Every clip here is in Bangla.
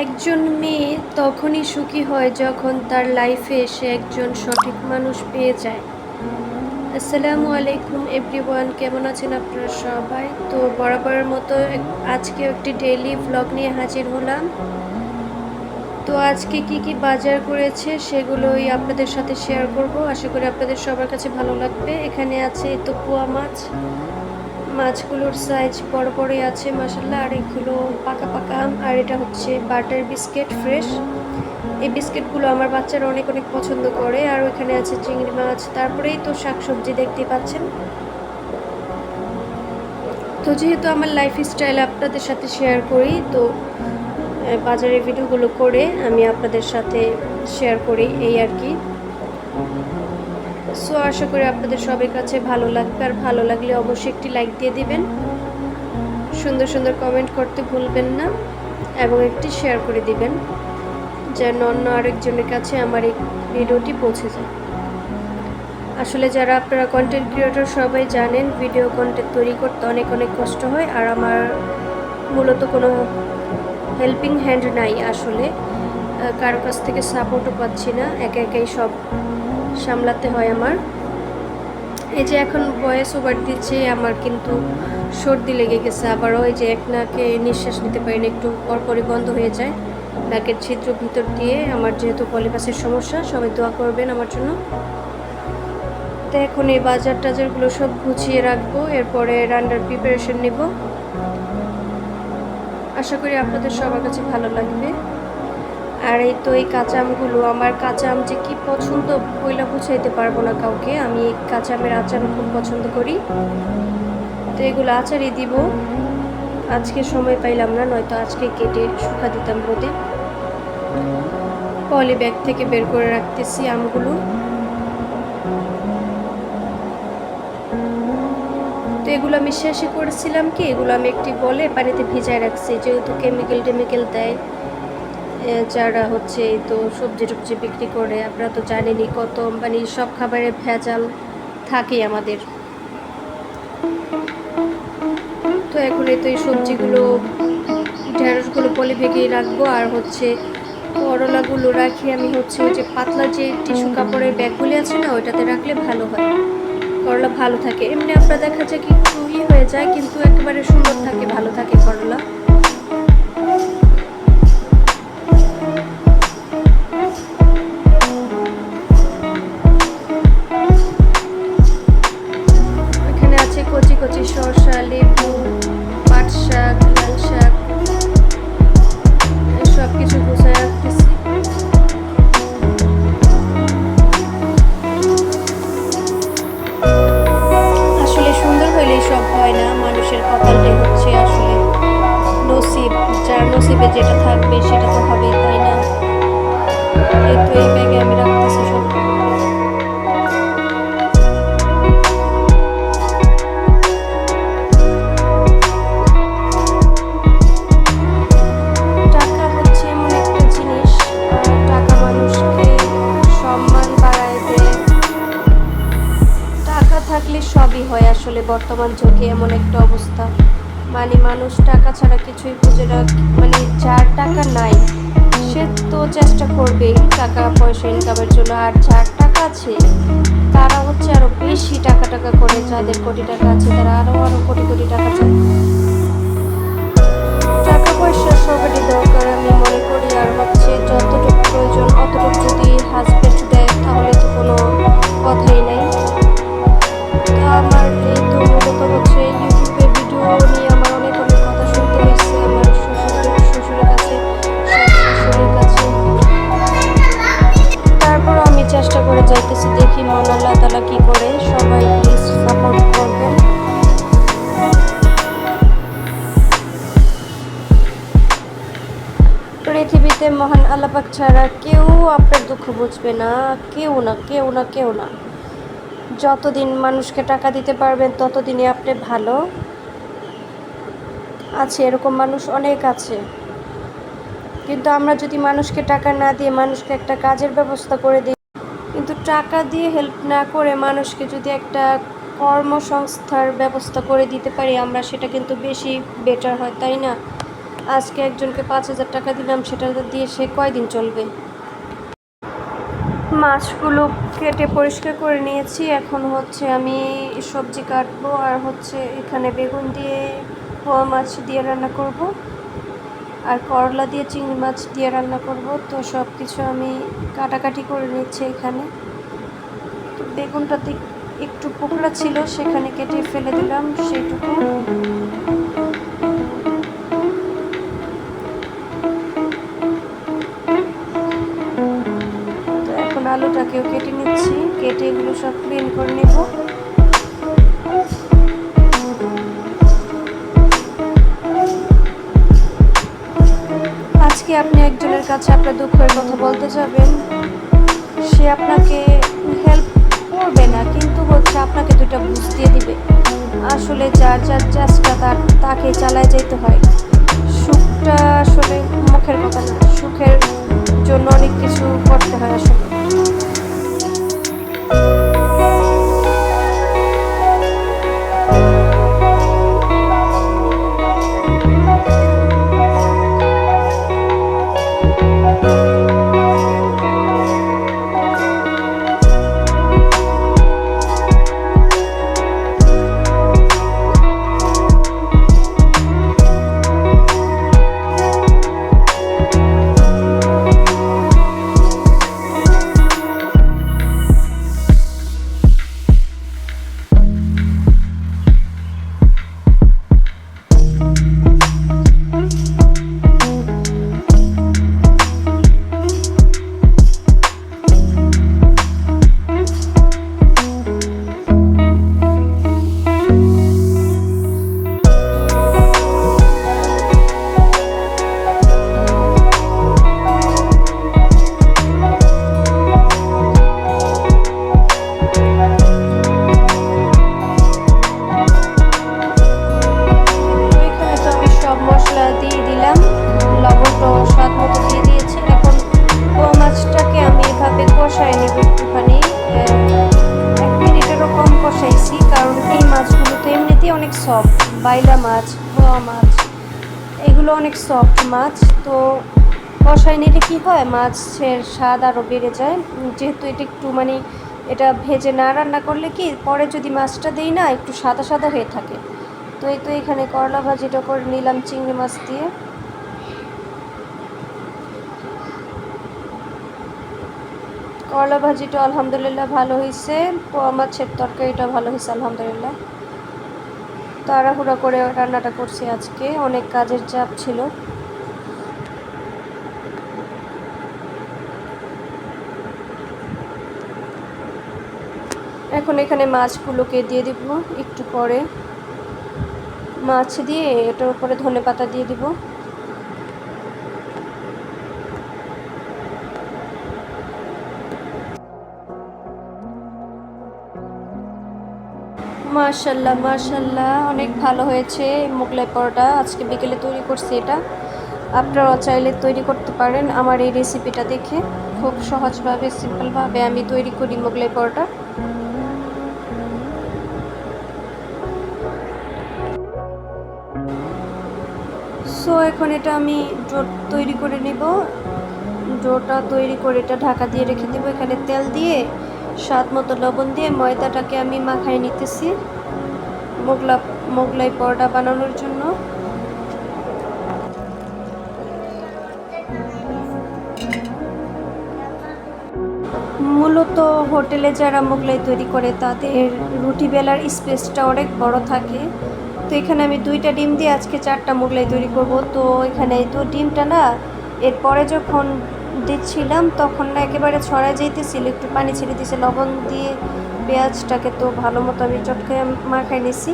একজন মেয়ে তখনই সুখী হয় যখন তার লাইফে সে একজন সঠিক মানুষ পেয়ে যায়। আসসালামু আলাইকুম এভরিওয়ান কেমন আছেন আপনারা সবাই? তো বরাবরের মতো আজকে একটি ডেইলি ব্লগ নিয়ে হাজির হলাম। তো আজকে কি কি বাজার করেছে সেগুলোই আপনাদের সাথে শেয়ার করব। আশা করি আপনাদের সবার কাছে ভালো লাগবে। এখানে আছে তো পোয়া মাছ মাছগুলোর সাইজ বড় বড়ই আছে মাসাল্লাহ আর এগুলো পাকা পাকা আর এটা হচ্ছে বাটার বিস্কিট ফ্রেশ এই বিস্কিটগুলো আমার বাচ্চারা অনেক অনেক পছন্দ করে, আর ওইখানে আছে চিংড়ি মাছ, তারপরেই তো শাকসবজি দেখতে পাচ্ছেন। তো যেহেতু আমার লাইফ স্টাইল আপনাদের সাথে শেয়ার করি, তো বাজারের ভিডিওগুলো করে আমি আপনাদের সাথে শেয়ার করি, এই আর কি। সো আশা করি আপনাদের সবার কাছে ভালো লাগবে। আর ভালো লাগলে অবশ্যই একটি লাইক দিয়ে দিবেন। সুন্দর সুন্দর কমেন্ট করতে ভুলবেন না এবং একটি শেয়ার করে দিবেন, যেন অন্য আরেকজনের কাছে আমার এই ভিডিওটি পৌঁছে যায়। আসলে যারা আপনারা কন্টেন্ট ক্রিয়েটর সবাই জানেন ভিডিও কন্টেন্ট তৈরি করতে অনেক অনেক কষ্ট হয়। আর আমার মূলত কোনো হেল্পিং হ্যান্ড নাই আসলে। কারও কাছ থেকে সাপোর্টও পাচ্ছি না। একা একাই সব সামলাতে হয় আমার। এই যে এখন ভয়েস ওভার দিচ্ছে, আমার কিন্তু সর্দি লেগে গেছে। আবার ওই যে এক নাকে নিঃশ্বাস নিতে পারি না, একটু পরপরই বন্ধ হয়ে যায়। নাকের ছিদ্র ভিতর দিয়ে আমার যেহেতু পলিপাসের সমস্যা, সবাই দোয়া করবেন আমার জন্য। তো এখন এই বাজার টাজারগুলো সব গুছিয়ে রাখব, এরপরে রান্নার প্রিপারেশন নেব। আশা করি আপনাদের সবার কাছে ভালো লাগবে। আর এই তো এই কাঁচা আমগুলো আমার কাঁচা আম যে কি পছন্দ বইলা বুঝাইতে পারব না কাউকে। আমি এই কাঁচা আমের আচার খুব পছন্দ করি। তো এগুলো আচারই দিব। আজকে সময় পাইলাম না, নয়তো আজকে কেটে শুকা দিতাম রোদে। পলি ব্যাগ থেকে বের করে রাখতেছি আমগুলো। তো এগুলো আমি শেষে করেছিলাম কি? এগুলো আমি একটি বলে পানিতে ভিজায় রাখছি, যেহেতু কেমিক্যাল টেমিক্যাল দেয়। যারা হচ্ছে এই তো সবজি টবজি বিক্রি করে আপনারা তো জানেনই কত মানে সব খাবারে ভেজাল থাকে আমাদের। তো এখন এই তো এই সবজিগুলো, ঢেঁড়সগুলো পলি ভেঙেই রাখব আর হচ্ছে করলাগুলো রাখি আমি হচ্ছে ওই যে পাতলা যে টিস্যু কাপড়ের ব্যাগগুলি আছে না, ওইটাতে রাখলে ভালো হয়। করলা ভালো থাকে। এমনি আপনার দেখা যায় কি হয়ে যায়, কিন্তু একেবারে সুন্দর থাকে। বর্তমান যুগে এমন একটা অবস্থা। মানে মানুষ টাকা ছাড়া কিছুই বুঝে না মানে যার টাকা নাই, সে তো চেষ্টা করবেই টাকা, পয়সা ইনকামের জন্য, আর যার টাকা আছে, তারা হচ্ছে আরও বেশি টাকা টাকা করে, যাদের কোটি টাকা আছে, তারা আরও আরও কোটি কোটি টাকা চায়। টাকা পয়সা সবারই দরকার, আমি মনে করি, আর হচ্ছে যতটুকু প্রয়োজন, অতটুকু যদি হাজবেন্ড দেয়, তাহলে তো কোনো কথাই আল্লাপাক ছাড়া কেউ আপনার দুঃখ বুঝবে না, কেউ না কেউ না কেউ না। যতদিন মানুষকে টাকা দিতে পারবেন, ততদিনই আপনি ভালো। আছে, এরকম মানুষ অনেক আছে। কিন্তু আমরা যদি মানুষকে টাকা না দিয়ে মানুষকে একটা কাজের ব্যবস্থা করে দিই, কিন্তু টাকা দিয়ে হেল্প না করে মানুষকে যদি একটা কর্মসংস্থার ব্যবস্থা করে দিতে পারি, আমরা সেটা কিন্তু বেশি বেটার হয়, তাই না? আজকে একজনকে পাঁচ হাজার টাকা দিলাম, সেটা দিয়ে সে কয়দিন চলবে? মাছগুলো কেটে পরিষ্কার করে নিয়েছি। এখন হচ্ছে আমি সবজি কাটবো আর হচ্ছে এখানে বেগুন দিয়ে, পোয়া মাছ দিয়ে রান্না করব আর করলা দিয়ে, চিংড়ি মাছ দিয়ে রান্না করব। তো সব কিছু আমি কাটাকাটি করে নিচ্ছি এখানে। তো বেগুনটাতে একটু পোকড়া ছিল, সেখানে কেটে ফেলে দিলাম সেইটুকু। এখন আলুটাকেও কেটে নিচ্ছি, কেটে এগুলো সব ক্লিন করে নেব। আজকে আপনি একজনের কাছে আপনার দুঃখের কথা বলতে যাবেন। সে আপনাকে হেল্প করবে না, কিন্তু হচ্ছে আপনাকে দুটা বুঝ দিয়ে দিবে। আসলে যার যার চেষ্টা, তার তাকে চালায় যেতে হয়। সুখটা আসলে মুখের কথা না, সুখের জন্য অনেক কিছু করতে হয় আসলে। সফট বাইলা মাছ পোয়া মাছ, এগুলো অনেক সফট মাছ। তো কষায় নিলে কী হয়? মাছের স্বাদ আরও বেড়ে যায়। যেহেতু এটা একটু মানে এটা ভেজে না রান্না করলে কি পরে যদি মাছটা দেই না, একটু সাদা সাদা হয়ে থাকে। তো এই তো এখানে করলা ভাজিটা করে নিলাম চিংড়ি মাছ দিয়ে। করলা ভাজিটা আলহামদুলিল্লাহ ভালো হয়েছে পোয়া মাছের তরকারিটা ভালো হয়েছে আলহামদুলিল্লাহ। তাড়াহুড়া করে রান্নাটা করছি আজকে। অনেক কাজের চাপ ছিল। এখন এখানে মাছগুলোকে দিয়ে দিব একটু পরে। মাছ দিয়ে এটার উপরে ধনে পাতা দিয়ে দিব। মাশাল্লাহ মাশাল্লাহ, অনেক ভালো হয়েছে মোগলাই পরোটা। আজকে বিকেলে তৈরি করছি এটা। আপনারাও চাইলে তৈরি করতে পারেন আমার এই রেসিপিটা দেখে। খুব সহজভাবে সিম্পলভাবে আমি তৈরি করি মোগলাই পরোটা। সো এখন এটা আমি ডো তৈরি করে নেব। ডোটা তৈরি করে এটা ঢাকা দিয়ে রেখে দেবো। এখানে তেল দিয়ে, স্বাদ মতো লবণ দিয়ে ময়দাটাকে আমি মাখাই নিতেছি মোগলা, মোগলাই পরোটা বানানোর জন্য। মূলত হোটেলে যারা মোগলাই তৈরি করে, তাদের রুটি বেলার স্পেসটা অনেক বড় থাকে। তো এখানে আমি দুইটা ডিম দিয়ে আজকে চারটা মোগলাই তৈরি করব, তো এখানে তো ডিমটা না, এরপরে যখন দিচ্ছিলাম তখন না একেবারে ছড়ায় যেতেছিল একটু পানি ছেড়ে দিয়েছে লবণ দিয়ে পেঁয়াজটাকে তো ভালো মতো আমি চটকায় মাখাই নিছি।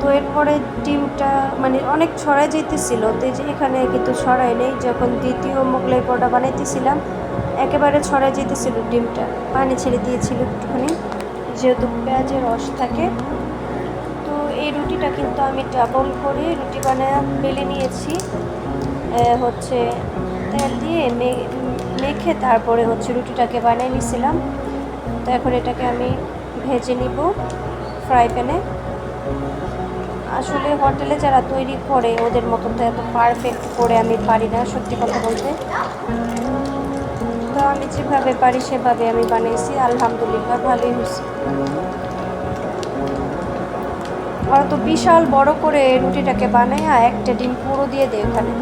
তো এরপরে ডিমটা মানে অনেক ছড়ায় যেতেছিল তো যে এখানে কিন্তু ছড়াই নেই, যখন দ্বিতীয় মোগলাই পরোটা বানাইতেছিলাম, একেবারে ছড়ায় যেতেছিল ডিমটা, পানি ছেড়ে দিয়েছিল একটুখানি, যেহেতু পেঁয়াজের রস থাকে। রুটিটা কিন্তু আমি ডাবল করে রুটি বানায় বেলে নিয়েছি। হচ্ছে তেল দিয়ে মেখে তারপরে হচ্ছে রুটিটাকে বানিয়ে নিয়েছিলাম তো এখন এটাকে আমি ভেজে নিব ফ্রাই প্যানে। আসলে হোটেলে যারা তৈরি করে, ওদের মতো তো এত পারফেক্ট করে আমি পারি না, সত্যি কথা বলতে। তো আমি যেভাবে পারি সেভাবে আমি বানিয়েছি, আলহামদুলিল্লাহ ভালোই হয়েছে। ওরা তো বিশাল বড় করে রুটিটাকে বানায় একটা ডিম পুরো দিয়ে দেয় ওখানে।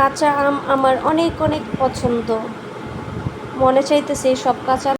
কাঁচা আম আমার অনেক অনেক পছন্দ। মনে চাইতেছে সব কাঁচা